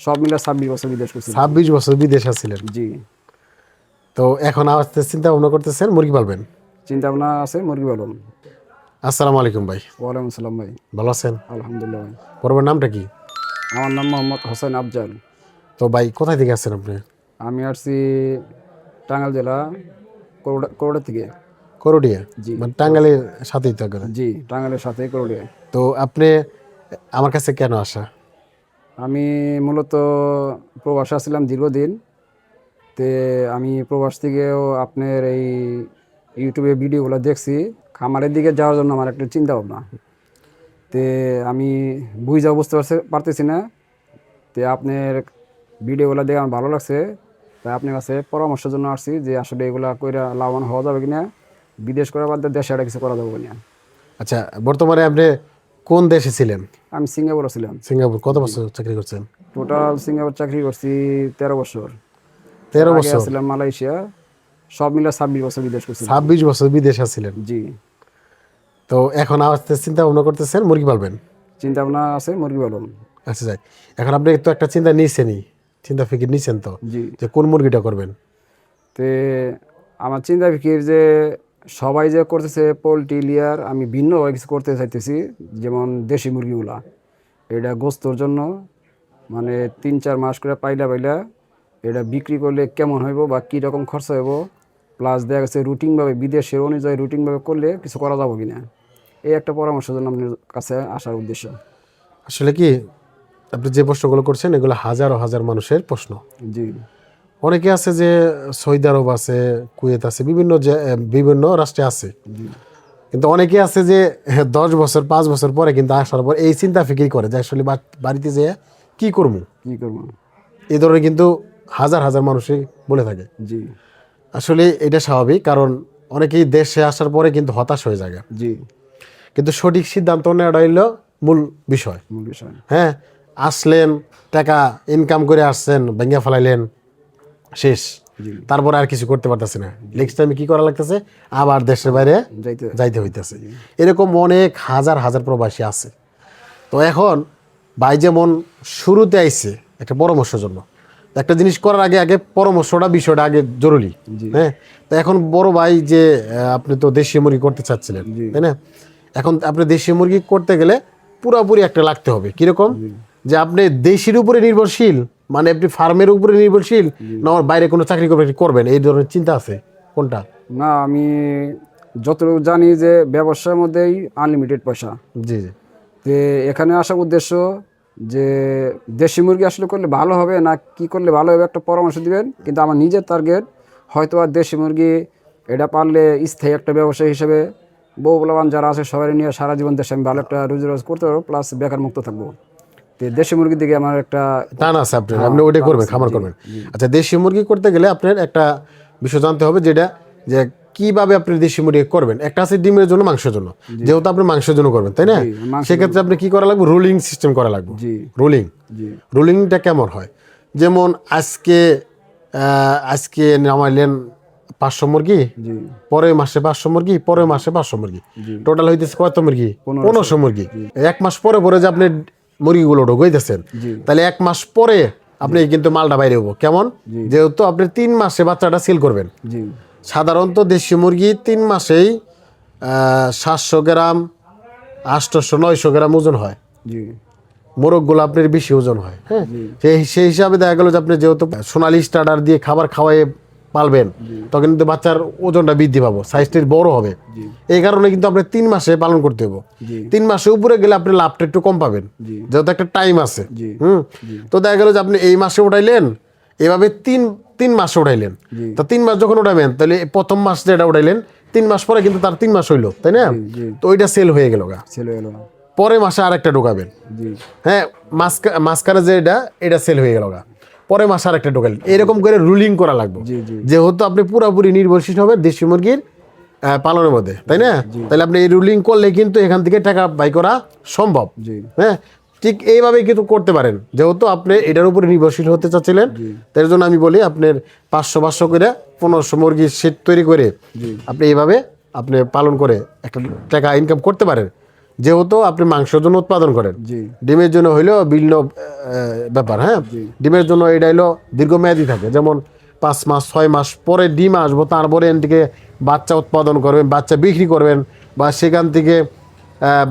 সব মিলে ছাব্বিশ বছর বিদেশ করছি ছাব্বিশ বছর বিদেশে ছিলেন জি। তো এখন আসতে চিন্তা ভাবনা করতেছেন মুরগি পালবেন? চিন্তা ভাবনা আছে মুরগি পালন আসসালামু আলাইকুম ভাই। ওয়ালাইকুম আসসালাম ভাই। ভালো আছেন? আলহামদুলিল্লাহ ভাই। পরিবার নামটা কি? আমার নাম মোহাম্মদ হোসেন আফজাল। তো ভাই কোথায় থেকে আসছেন আপনি? আমি আসছি টাঙ্গাইল জেলা করোড়া- থেকে। করডিয়া? জি। মানে টাঙ্গালের সাথেই তো জি টাঙ্গাইলের সাথে করোড়িয়া। তো আপনি আমার কাছে কেন আসা? আমি মূলত প্রবাসে আসছিলাম দীর্ঘদিন। তে আমি প্রবাস থেকেও আপনার এই ইউটিউবে ভিডিওগুলো দেখছি। খামারের দিকে যাওয়ার জন্য আমার একটা চিন্তা ভাবনা তে আমি বুঝা বুঝতে পারছে, পারতেছি না। তে আপনার ভিডিওগুলো দেখে আমার ভালো লাগছে। তাই আপনার কাছে পরামর্শের জন্য আসছি যে আসলে এগুলো কইরা লাভবান হওয়া যাবে কিনা, বিদেশ করার বাদ দেশে একটা কিছু করা যাবে কিনা। আচ্ছা বর্তমানে আপনি কোন দেশে ছিলেন? আমি সিঙ্গাপুরে ছিলাম। সিঙ্গাপুর কত বছর চাকরি করছেন? টোটাল সিঙ্গাপুর চাকরি করছি তেরো বছর। তেরো বছর? ছিলাম মালয়েশিয়া। সব মিলে ছাব্বিশ বছর বিদেশ করছি। ছাব্বিশ বছর বিদেশে ছিলেন জি। তো এখন আসতে চিন্তা ভাবনা করতেছেন মুরগি পালবেন? চিন্তা ভাবনা আছে মুরগি পালন আচ্ছা যাই। এখন আপনি তো একটা চিন্তা নিয়েছেনই চিন্তা ফিকির নিয়েছেন তো জি। যে কোন মুরগিটা করবেন? তে আমার চিন্তা ফিকির যে সবাই যে করতেছে পোলট্রি লিয়ার আমি ভিন্নভাবে কিছু করতে চাইতেছি যেমন দেশি মুরগিগুলা। এটা গোস্তর জন্য মানে তিন চার মাস করে পাইলা পাইলা এটা বিক্রি করলে কেমন হইব বা কী রকম খরচা হইব প্লাস দেখা গেছে রুটিনভাবে বিদেশের অনুযায়ী রুটিনভাবে করলে কিছু করা যাব কি না এই একটা পরামর্শের জন্য আপনার কাছে আসার উদ্দেশ্য। আসলে কি আপনি যে প্রশ্নগুলো করছেন এগুলো হাজার ও হাজার মানুষের প্রশ্ন। জি। অনেকে আছে যে সৌদি আরব আছে কুয়েত আছে বিভিন্ন যে- বিভিন্ন রাষ্ট্রে আছে। কিন্তু অনেকে আছে যে হ্যাঁ, দশ বছর পাঁচ বছর পরে কিন্তু আসার পর এই চিন্তা ফিকির করে যে আসলে বাড়িতে যে কি করব? কী করব? এই ধরনের কিন্তু হাজার হাজার মানুষই বলে থাকে। জি। আসলে এটা স্বাভাবিক কারণ অনেকেই দেশে আসার পরে কিন্তু হতাশ হয়ে যায় জি। কিন্তু সঠিক সিদ্ধান্ত নেওয়াটা হইল মূল বিষয়। মূল বিষয়। হ্যাঁ আসলেন টাকা ইনকাম করে আসছেন ভেঙে ফেলাইলেন শেষ। তারপরে আর কিছু করতে পারতেছে না। নেক্সট টাইমে কি করা লাগতেছে? আবার দেশের বাইরে যাইতে যাইতে হইতেছে। এরকম অনেক হাজার হাজার প্রবাসী আছে। তো এখন ভাই যেমন শুরুতে আইছে একটা পরামর্শের জন্য। একটা জিনিস করার আগে আগে পরামর্শটা বিষয়টা আগে জরুরি। হ্যাঁ? তো এখন বড় ভাই যে আপনি তো দেশীয় মুরগি করতে চাচ্ছিলেন তাই না? এখন আপনি দেশীয় মুরগি করতে গেলে পুরোপুরি একটা লাগতে হবে। কীরকম? যে আপনি দেশির উপরে নির্ভরশীল। মানে আপনি ফার্মের উপরে নির্ভরশীল না আমার বাইরে কোনো চাকরি করবে করবেন? এই ধরনের চিন্তা আছে কোনটা? না আমি যতটুকু জানি যে ব্যবসার মধ্যেই আনলিমিটেড পয়সা। জি জি। তে এখানে আসার উদ্দেশ্য যে দেশি মুরগি আসলে করলে ভালো হবে না কি করলে ভালো হবে একটা পরামর্শ দিবেন। কিন্তু আমার নিজের টার্গেট হয়তো আর দেশি মুরগি এটা পারলে স্থায়ী একটা ব্যবসা হিসেবে বউ বলবান যারা আছে সবাই নিয়ে সারা জীবন দেশে আমি ভালো একটা রুজি রোজ করতে পারব প্লাস বেকার মুক্ত থাকব। দেশি মুরগির দিকে আমার একটা টান আছে আপনার আপনি ওইটাই করবেন খামার করবেন। আচ্ছা দেশি মুরগি করতে গেলে আপনার একটা বিষয় জানতে হবে যেটা যে কীভাবে আপনি দেশি মুরগি করবেন। একটা আছে ডিমের জন্য মাংসের জন্য। যেহেতু আপনি মাংসের জন্য করবেন তাই না? সেক্ষেত্রে আপনি কি করা লাগবে? রোলিং সিস্টেম করা লাগবে। রোলিং। রোলিংটা কেমন হয়? যেমন আজকে আজকে নামাইলেন পাঁচশো মুরগি পরের মাসে পাঁচশো মুরগি পরের মাসে পাঁচশো মুরগি। টোটাল হইতেছে কত মুরগি? পনেরোশো। মুরগি। এক মাস পরে পরে যে আপনি মুরগিগুলো ঢুকাইতেছেন। তাহলে এক মাস পরে আপনি কিন্তু মালটা বাইরে হব কেমন? যেহেতু আপনি তিন মাসে বাচ্চাটা সেল করবেন। সাধারণত দেশি মুরগি তিন মাসেই সাতশো গ্রাম আটশোশো নয়শো গ্রাম ওজন হয়। মোরগগুলো আপনার বেশি ওজন হয় হ্যাঁ? সেই সেই হিসাবে দেখা গেল যে আপনি যেহেতু সোনালি স্টার্টার দিয়ে খাবার খাওয়াই পালবেন তখন কিন্তু বাচ্চার ওজনটা বৃদ্ধি পাবো সাইজটা বড় হবে। এই কারণে কিন্তু আপনি তিন মাসে পালন করতে হবে তিন মাসে উপরে গেলে আপনি লাভটা একটু কম পাবেন যেহেতু একটা টাইম আছে হুম? তো দেখা গেল যে আপনি এই মাসে উঠাইলেন এভাবে তিন তিন মাসে উঠাইলেন। তা তিন মাস যখন উঠাবেন তাহলে প্রথম মাস যেটা উঠাইলেন তিন মাস পরে কিন্তু তার তিন মাস হইল তাই না? তো ওইটা সেল হয়ে গেল গা। ছেলে এলো পরে মাসে আরেকটা ঢোকাবেন। জি। হ্যাঁ মাস্কা মাস্কারা যে এটা এটা সেল হয়ে গেল গা। পরে মাসে আরেকটা ঢোকালেন এরকম করে রুলিং করা লাগবে। যেহেতু আপনি পুরোপুরি নির্ভরশীল হবে দেশি মুরগির পালনের মধ্যে তাই না? তাহলে আপনি এই রুলিং করলে কিন্তু এখান থেকে টাকা বাই করা সম্ভব। হ্যাঁ? ঠিক এইভাবে কিন্তু করতে পারেন। যেহেতু আপনি এটার উপরে নির্ভরশীল হতে চাচ্ছিলেন তার জন্য আমি বলি আপনার পাঁচশো পাঁচশো করে পনেরোশো মুরগির সেট তৈরি করে আপনি এইভাবে আপনি পালন করে একটা টাকা ইনকাম করতে পারেন। যেহেতু আপনি মাংসের জন্য উৎপাদন করেন। ডিমের জন্য হইলেও বিভিন্ন ব্যাপার হ্যাঁ? ডিমের জন্য এটা হইল দীর্ঘমেয়াদী থাকে। যেমন পাঁচ মাস ছয় মাস পরে ডিম আসব তারপরে এন থেকে বাচ্চা উৎপাদন করবেন বাচ্চা বিক্রি করবেন বা সেখান থেকে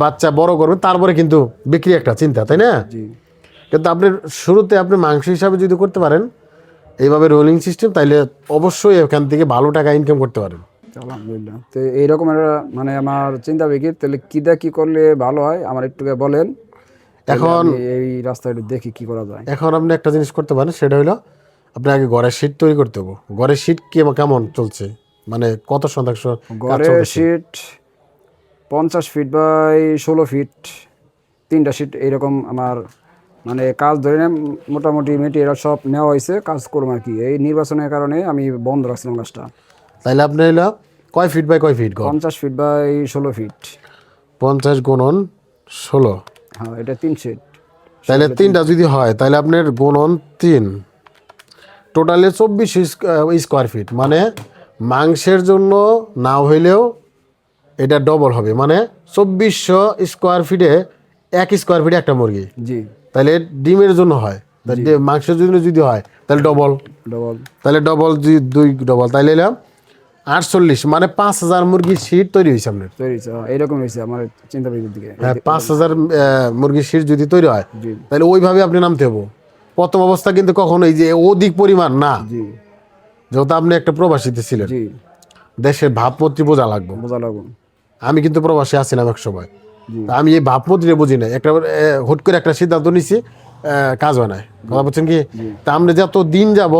বাচ্চা বড় করবেন তারপরে কিন্তু বিক্রি একটা চিন্তা তাই না? কিন্তু আপনি শুরুতে আপনি মাংস হিসাবে যদি করতে পারেন এইভাবে রোলিং সিস্টেম তাইলে অবশ্যই এখান থেকে ভালো টাকা ইনকাম করতে পারেন। আলহামদুলিল্লাহ। তো এইরকম একটা মানে আমার চিন্তা বিকি তাহলে কিদা কি করলে ভালো হয় আমার একটু বলেন। এখন- এই রাস্তায় একটু দেখি কি করা যায়। এখন আপনি একটা জিনিস করতে পারেন সেটা হলো আপনি আগে ঘরের শীট তৈরি করতে হবে। ঘরের শীট কেমন চলছে? মানে কত শতাংশ কাজ ঘরে সিট পঞ্চাশ ফিট বাই ষোলো ফিট তিনটা সিট এইরকম আমার মানে কাজ ধরে নেন মোটামুটি মেটেরিয়াল সব নেওয়া হয়েছে কাজ করব আর কি। এই নির্বাচনের কারণে আমি বন্ধ রাখছিলাম কাজটা। তাইলে আপনি হইল কয় ফিট বাই কয় ফিট পঞ্চাশ ফিট বাই ষোলো ফিট পঞ্চাশ গুণন ষোলো। হ্যাঁ এটা তিন সিট তাহলে তিনটা যদি হয় তাহলে আপনার গুণন তিন। টোটালে চব্বিশ স্কোয়ার ফিট মানে মাংসের জন্য না হইলেও এটা ডবল হবে। মানে চব্বিশশো স্কোয়ার ফিটে এক স্কোয়ার ফিটে একটা মুরগি। জি। তাহলে ডিমের জন্য হয়। মাংসের জন্য যদি হয় তাহলে ডবল ডবল তাহলে ডবল দুই ডবল তাহলে এলাম আটচল্লিশ মানে পাঁচ হাজার মুরগির সিট তৈরি হয়েছে আপনার? তৈরি হয়েছে হ্যাঁ, এইরকম হয়েছে আমার চিন্তা ভাবনার দিকে। হ্যাঁ পাঁচ হাজার মুরগির সিট যদি তৈরি হয় তাহলে ওইভাবে আপনি নামতে হব। প্রথম অবস্থা কিন্তু কখনো এই যে অধিক পরিমাণ না। যেহেতু আপনি একটা প্রবাসীতে ছিলেন দেশের ভাবমূর্তি বোঝা লাগবে। বোঝা লাগুন আমি কিন্তু প্রবাসী আছিলাম এক সময়। আমি এই ভাবমূর্তিটা বুঝি না একটা হুট করে একটা সিদ্ধান্ত নিছি কাজ হয় না কথা বলছেন কি? তা আপনি যত দিন যাব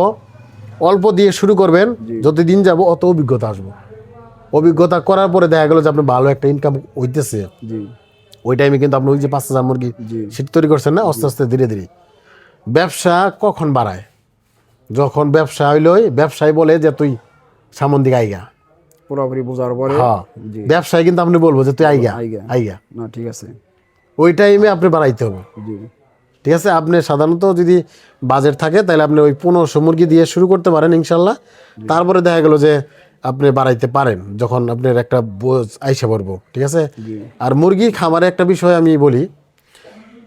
অল্প দিয়ে শুরু করবেন যত দিন যাব অত অভিজ্ঞতা আসব। অভিজ্ঞতা করার পরে দেখা গেল যে আপনি ভালো একটা ইনকাম হইতেছে। ওই টাইমে কিন্তু আপনি ওই যে পাঁচ হাজার মুরগি সেটা তৈরি করছেন না আস্তে আস্তে ধীরে ধীরে। ব্যবসা কখন বাড়ায়? যখন ব্যবসা হইল ব্যবসায় বলে যে তুই সামন্দিক আইগা। পুরোপুরি বোঝার পরে হ্যাঁ জি। কিন্তু আপনি বলব যে তুই আইগা আইগা। আইগা। না ঠিক আছে। ওই টাইমে আপনি বাড়াইতে হবে। ঠিক আছে আপনি সাধারণত যদি বাজেট থাকে তাহলে আপনি ওই পনেরোশো মুরগি দিয়ে শুরু করতে পারেন ইনশাল্লাহ। তারপরে দেখা গেল যে আপনি বাড়াইতে পারেন যখন আপনার একটা বোঝ আইসা পড়ব ঠিক আছে? আর মুরগি খামারে একটা বিষয় আমি বলি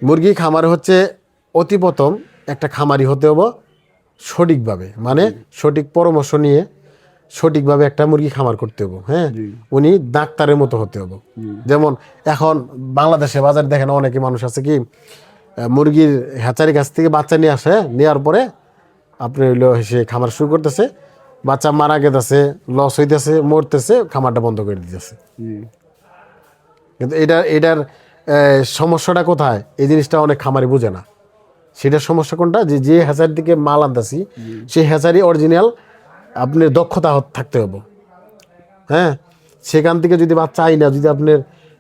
মুরগি খামার হচ্ছে অতি প্রথম একটা খামারি হতে হবে সঠিকভাবে মানে সঠিক পরামর্শ নিয়ে সঠিকভাবে একটা মুরগি খামার করতে হবে হ্যাঁ? উনি ডাক্তারের মতো হতে হবে। যেমন এখন বাংলাদেশে বাজার দেখেন অনেকে মানুষ আছে কি মুরগির হ্যাচারি কাছ থেকে বাচ্চা নিয়ে আসে নেওয়ার পরে আপনি হইল সে খামার শুরু করতেছে। বাচ্চা মারা গেতেছে লস হইতেছে মরতেছে খামারটা বন্ধ করে দিতেছে। কিন্তু এটা এটার সমস্যাটা কোথায়? এই জিনিসটা অনেক খামারি বোঝে না। সেটার সমস্যা কোনটা? যে যে হ্যাচারি থেকে মাল আনতেছি সেই হ্যাচারি অরিজিনাল আপনার দক্ষতা থাকতে হবে। হ্যাঁ? সেখান থেকে যদি বাচ্চা আই না যদি আপনার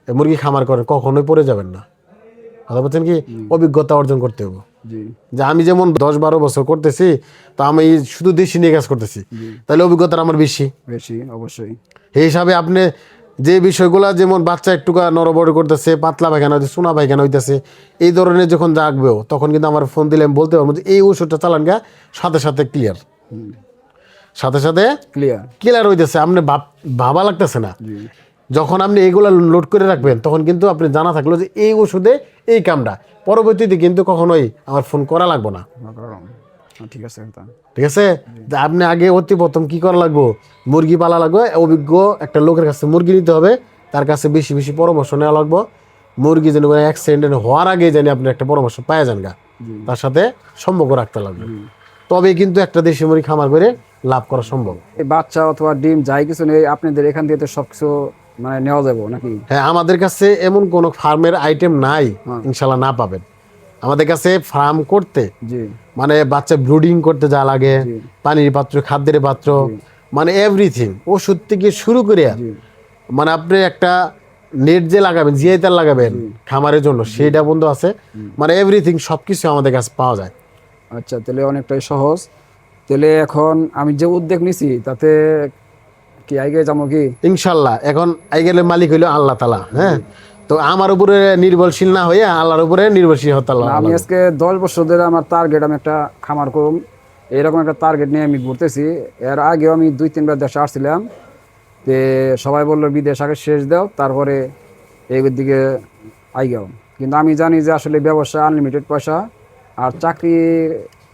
মুরগি খামার করেন কখনোই পড়ে যাবেন না। কথা বলছেন কি অভিজ্ঞতা অর্জন করতে হবে। যে আমি যেমন দশ বারো বছর করতেছি তো আমি শুধু দেশি নিয়ে কাজ করতেছি। তাহলে অভিজ্ঞতা আমার বেশি। বেশি অবশ্যই। এই হিসাবে আপনি যে বিষয়গুলো যেমন বাচ্চা একটু নরবড় করতেছে পাতলা পায়খানা হইতেছে সোনা পায়খানা হইতেছে এই ধরনের যখন জাগবেও তখন কিন্তু আমার ফোন দিলে আমি বলতে পারব যে এই ওষুধটা চালান গা সাথে সাথে ক্লিয়ার সাথে সাথে ক্লিয়ার ক্লিয়ার হইতেছে। আপনি ভাব লাগতেছে না। যখন আপনি এইগুলো লোড করে রাখবেন তখন কিন্তু আপনি জানা থাকল যে এই ওষুধে এই কামটা। পরবর্তীতে কিন্তু কখনোই আমার ফোন করা লাগবে না। ঠিক আছে ঠিক আছে? আপনি আগে অতি প্রথম কি করা লাগবো? মুরগি পালা লাগবে অভিজ্ঞ একটা লোকের কাছে মুরগি নিতে হবে তার কাছে বেশি বেশি পরামর্শ নেওয়া লাগবো। মুরগি যেন অ্যাক্সিডেন্ট হওয়ার আগে জানি আপনি একটা পরামর্শ পাওয়া যান গা। তার সাথে সম্পর্ক রাখতে লাগবে। তবে কিন্তু একটা দেশি মুরগি খামার করে লাভ করা সম্ভব। এই বাচ্চা অথবা ডিম যাই কিছু নেই আপনাদের এখান থেকে তো সব কিছু মানে নেওয়া যাব নাকি? হ্যাঁ আমাদের কাছে এমন কোনো ফার্মের আইটেম নাই ইনশাল্লাহ না পাবেন। আমাদের কাছে ফার্ম করতে মানে বাচ্চা ব্রুডিং করতে যা লাগে পানির পাত্র খাদ্যের পাত্র মানে এভরিথিং ওষুধ থেকে শুরু করে মানে আপনি একটা নেট যে লাগাবেন জিআই তার লাগাবেন খামারের জন্য সেইটা বন্ধ আছে। মানে এভরিথিং সব কিছু আমাদের কাছে পাওয়া যায়। আচ্ছা তাহলে অনেকটাই সহজ। তাহলে এখন আমি যে উদ্যোগ নিছি তাতে কি আগে যাব কি? ইনশাল্লাহ এখন আইগেলের মালিক হইল আল্লাহ তালা হ্যাঁ? তো আমার উপরে নির্ভরশীল না হয়ে আল্লাহর উপরে নির্ভরশীল হতে আমি আজকে দশ বছর ধরে আমার টার্গেট আমি একটা খামার করুম। এরকম একটা টার্গেট নিয়ে আমি ঘুরতেছি। এর আগেও আমি দুই তিনবার দেশে আসছিলাম। তে সবাই বলল বিদেশ আগে শেষ দাও তারপরে এই দিকে আইগাও কিন্তু আমি জানি যে আসলে ব্যবসা আনলিমিটেড পয়সা আর চাকরি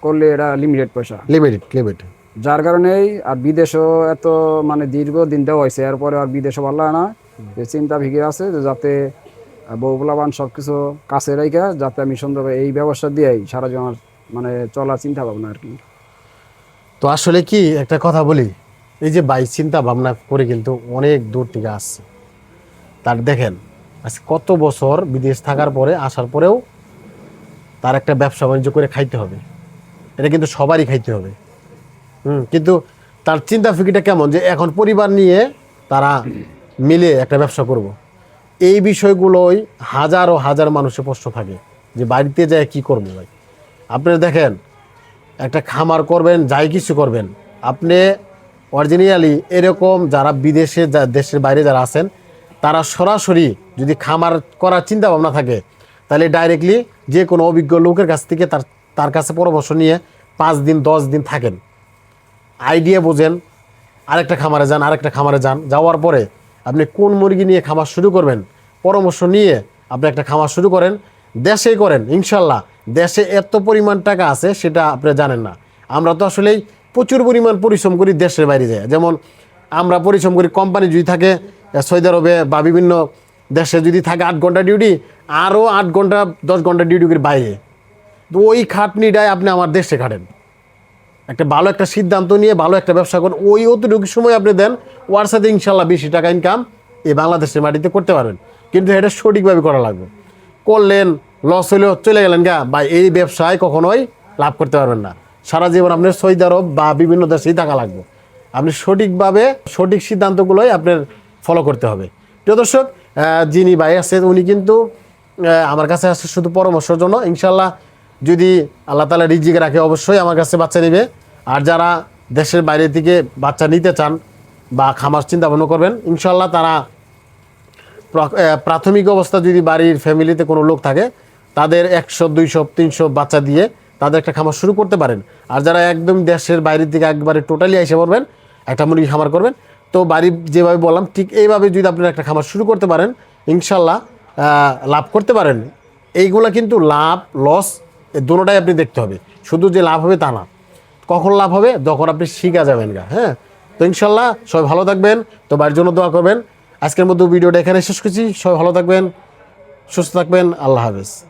করলে এটা লিমিটেড পয়সা। লিমিটেড লিমিটেড যার কারণেই আর বিদেশও এত মানে দীর্ঘ দিন দেওয়া হয়েছে। এরপরে আর বিদেশও ভালো না। যে চিন্তা ভিগে আছে যে যাতে বউগুলাবান সব কিছু কাছে রেখে যাতে আমি সুন্দরভাবে এই ব্যবসা দিয়েই সারা জীবন মানে চলার চিন্তা ভাবনা আর কি। তো আসলে কি একটা কথা বলি, এই যে বাই চিন্তা ভাবনা করে কিন্তু অনেক দূর থেকে আসছে। তার দেখেন, আজ কত বছর বিদেশ থাকার পরে, আসার পরেও তার একটা ব্যবসা বাণিজ্য করে খাইতে হবে। এটা কিন্তু সবারই খাইতে হবে। কিন্তু তার চিন্তা ফিকিরটা কেমন? যে এখন পরিবার নিয়ে তারা মিলে একটা ব্যবসা করব। এই বিষয়গুলোই হাজার ও হাজার মানুষের প্রশ্ন থাকে, যে বাড়িতে যায় কি করব ভাই? আপনারা দেখেন, একটা খামার করবেন, যাই কিছু করবেন, আপনি অরিজিনালি এরকম যারা বিদেশে, যা দেশের বাইরে যারা আছেন, তারা সরাসরি যদি খামার করার চিন্তা ভাবনা থাকে, তাহলে ডাইরেক্টলি যে কোনো অভিজ্ঞ লোকের কাছ থেকে তার তার কাছে পরামর্শ নিয়ে পাঁচ দিন, দশ দিন থাকেন। আইডিয়া বোঝেন, আরেকটা খামারে যান, আরেকটা খামারে যান। যাওয়ার পরে আপনি কোন মুরগি নিয়ে খামার শুরু করবেন, পরামর্শ নিয়ে আপনি একটা খামার শুরু করেন, দেশেই করেন, ইনশাল্লাহ। দেশে এত পরিমাণ টাকা আছে, সেটা আপনি জানেন না। আমরা তো আসলেই প্রচুর পরিমাণ পরিশ্রম করি দেশের বাইরে যায়। যেমন আমরা পরিশ্রম করি, কোম্পানি যদি থাকে, সৌদি আরবে বা বিভিন্ন দেশে যদি থাকে আট ঘণ্টা ডিউটি আরও আট ঘণ্টা, দশ ঘণ্টা ডিউটি করি বাইরে। তো ওই খাটনিটাই আপনি আমার দেশে খাটেন। একটা ভালো একটা সিদ্ধান্ত নিয়ে ভালো একটা ব্যবসা করুন ওই অতটুকু সময় আপনি দেন, ওর সাথে ইনশাল্লাহ বেশি টাকা ইনকাম এই বাংলাদেশের মাটিতে করতে পারবেন। কিন্তু এটা সঠিকভাবে করা লাগবে। করলেন লস হলেও চলে গেলেন গা বা এই ব্যবসায় কখনোই লাভ করতে পারবেন না। সারা জীবন আপনার সৌদি আরব বা বিভিন্ন দেশেই টাকা লাগবে। আপনি সঠিকভাবে সঠিক সিদ্ধান্তগুলোই আপনার ফলো করতে হবে। প্রিয় দর্শক যিনি ভাই আছেন, উনি কিন্তু আমার কাছে আসছে শুধু পরামর্শের জন্য। ইনশাল্লাহ যদি আল্লাহ তালা রিজিক রাখে, অবশ্যই আমার কাছে বাচ্চা নেবে আর যারা দেশের বাইরে থেকে বাচ্চা নিতে চান বা খামার চিন্তা ভাবনা করবেন ইনশাল্লাহ তারা প্রাথমিক অবস্থা যদি বাড়ির ফ্যামিলিতে কোনো লোক থাকে, তাদের একশো, দুইশো, তিনশো বাচ্চা দিয়ে তাদের একটা খামার শুরু করতে পারেন। আর যারা একদম দেশের বাইরের দিকে একবারে টোটালি এসে পড়বেন, একটা মুরগি খামার করবেন, তো বাড়ি যেভাবে বললাম, ঠিক এইভাবে যদি আপনারা একটা খামার শুরু করতে পারেন ইনশাল্লাহ লাভ করতে পারেন। এইগুলা কিন্তু লাভ লস দুটোটাই আপনি দেখতে হবে। শুধু যে লাভ হবে তা না। কখন লাভ হবে? যখন আপনি শিখা যাবেন গা হ্যাঁ? তো ইনশাল্লাহ সবাই ভালো থাকবেন। তো বাড়ির জন্য দোয়া করবেন। আজকের মতো ভিডিওটা এখানে শেষ করছি। সবাই ভালো থাকবেন, সুস্থ থাকবেন। আল্লাহ হাফেজ।